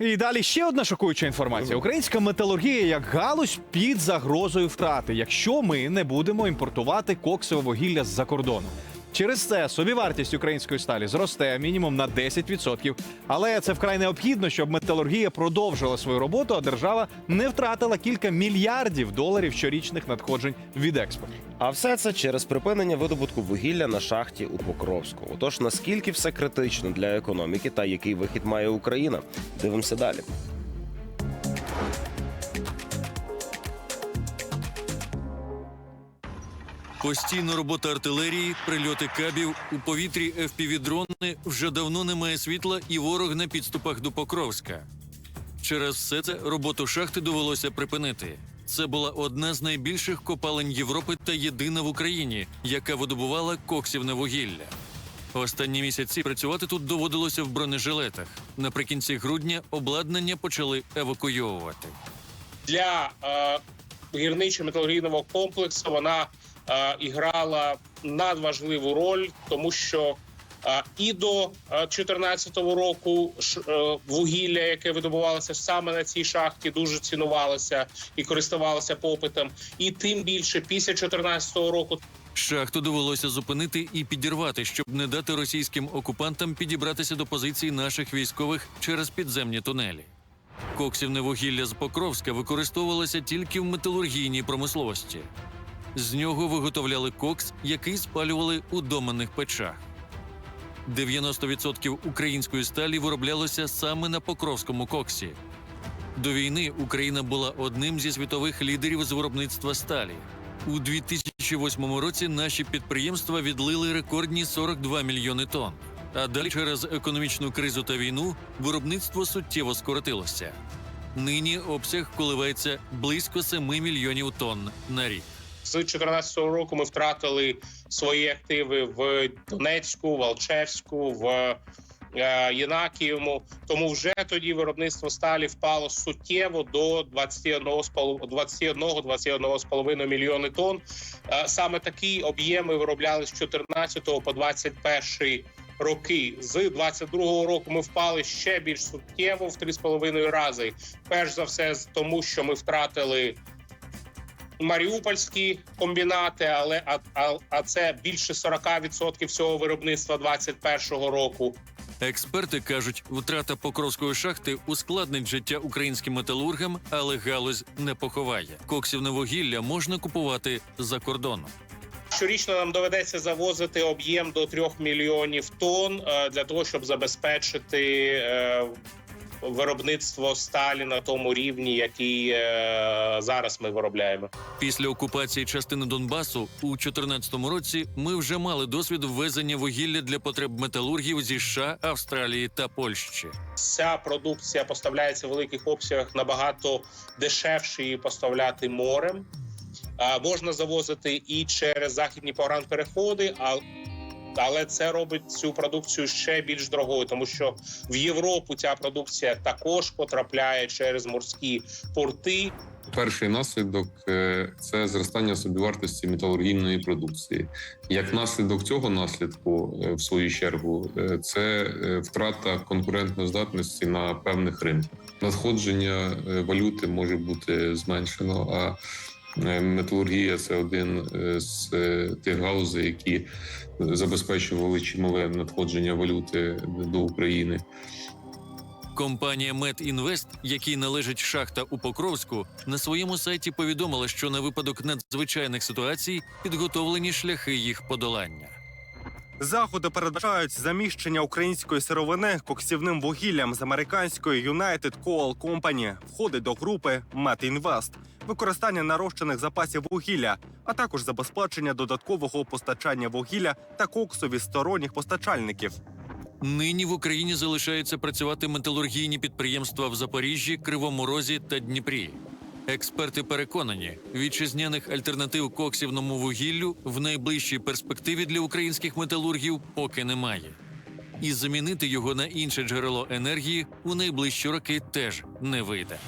І далі ще одна шокуюча інформація: українська металургія як галузь під загрозою втрати, якщо ми не будемо імпортувати коксове вугілля з-за кордону. Через це собівартість української сталі зросте мінімум на 10%. Але це вкрай необхідно, щоб металургія продовжила свою роботу, а держава не втратила кілька мільярдів доларів щорічних надходжень від експорту. А все це через припинення видобутку вугілля на шахті у Покровську. Отож, наскільки все критично для економіки та який вихід має Україна? Дивимося далі. Постійна робота артилерії, прильоти кабів у повітрі FPV-дрони вже давно немає світла, і ворог на підступах до Покровська. Через все це роботу шахти довелося припинити. Це була одна з найбільших копалень Європи та єдина в Україні, яка видобувала коксівне вугілля. Останні місяці працювати тут доводилося в бронежилетах. Наприкінці грудня обладнання почали евакуйовувати. для е, гірничо-металургійного комплексу вона е, іграла надважливу роль, тому що е, і до 2014 року ш, е, вугілля, яке видобувалося саме на цій шахті, дуже цінувалося і користувалося попитом. І тим більше після 2014 року Шахту довелося зупинити і підірвати, щоб не дати російським окупантам підібратися до позицій наших військових через підземні тунелі. Коксівне вугілля з Покровська використовувалося тільки в металургійній промисловості. З нього виготовляли кокс, який спалювали у доменних печах. 90% української сталі вироблялося саме на Покровському коксі. До війни Україна була одним зі світових лідерів з виробництва сталі. У 2008 році наші підприємства відлили рекордні 42 мільйони тонн. А далі через економічну кризу та війну виробництво суттєво скоротилося. Нині обсяг коливається близько 7 мільйонів тонн на рік. З 2014 року ми втратили свої активи в Донецьку, в Алчевську, в е, Єнакієвому. Тому вже тоді виробництво сталі впало суттєво до 21-21,5 мільйони тонн. Е, Саме такі об'єми виробляли з 14 по 21 роки. З 22 року ми впали ще більш суттєво в 3,5 рази. Перш за все, тому що ми втратили маріупольські комбінати, але а, а, а це більше 40% всього виробництва 21-го року. Експерти кажуть, втрата Покровської шахти ускладнить життя українським металургам, але галузь не поховає. Коксівне вугілля можна купувати за кордоном. Щорічно нам доведеться завозити об'єм до 3 мільйонів тонн е, для того, щоб забезпечити е, виробництво сталі на тому рівні, який е, зараз ми виробляємо. Після окупації частини Донбасу у 2014 році ми вже мали досвід ввезення вугілля для потреб металургів зі США, Австралії та Польщі. Ця продукція поставляється в великих обсягах набагато дешевше її поставляти морем. Можна завозити і через західні погранпереходи, а але це робить цю продукцію ще більш дорогою, тому що в Європу ця продукція також потрапляє через морські порти. Перший наслідок е, це зростання собівартості металургійної продукції. Як наслідок цього наслідку, е, в свою чергу, е, це втрата конкурентноздатності на певних ринках. Надходження валюти може бути зменшено. А металургія це один е, з е, тих галузей, які забезпечували чимале надходження валюти до України. Компанія Медінвест, якій належить шахта у Покровську, на своєму сайті повідомила, що на випадок надзвичайних ситуацій підготовлені шляхи їх подолання. Заходи передбачають заміщення української сировини коксівним вугіллям з американської United Coal Company, входить до групи Метінвест, використання нарощених запасів вугілля, а також забезпечення додаткового постачання вугілля та коксу від сторонніх постачальників. Нині в Україні залишаються працювати металургійні підприємства в Запоріжжі, Кривому Розі та Дніпрі. Експерти переконані, вітчизняних альтернатив коксівному вугіллю в найближчій перспективі для українських металургів поки немає. І замінити його на інше джерело енергії у найближчі роки теж не вийде.